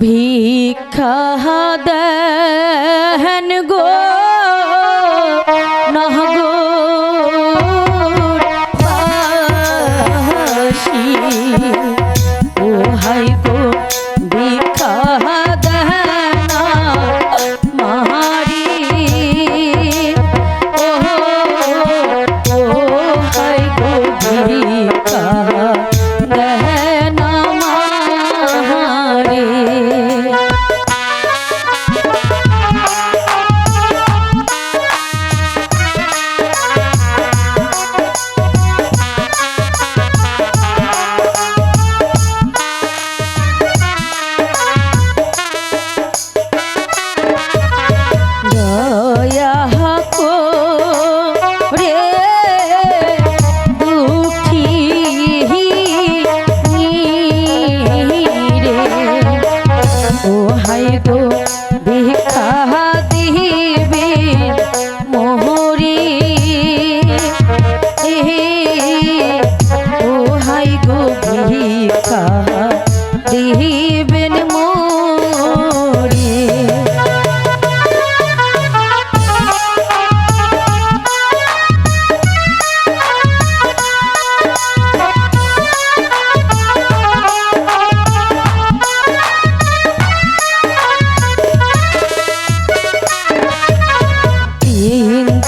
ভিক্ষা দেন গো।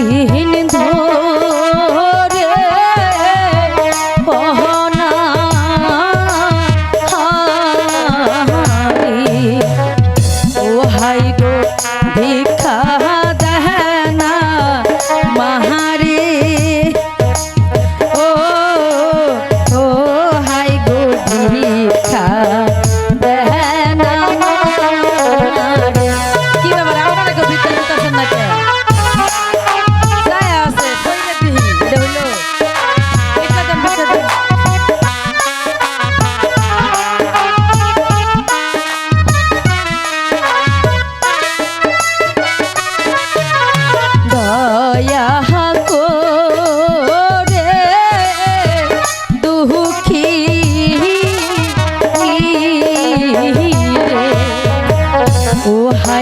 তিন ধরে বহনা ও হাই গো ও ও হাই গো, ভিক্ষা দেহনা কি বাবা আপনারা কবিতা নাকি?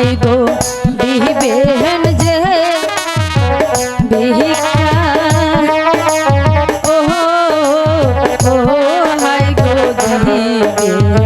নাই গো বিবেন যে ভিক্ষা। ও ও হাই গো বিবেন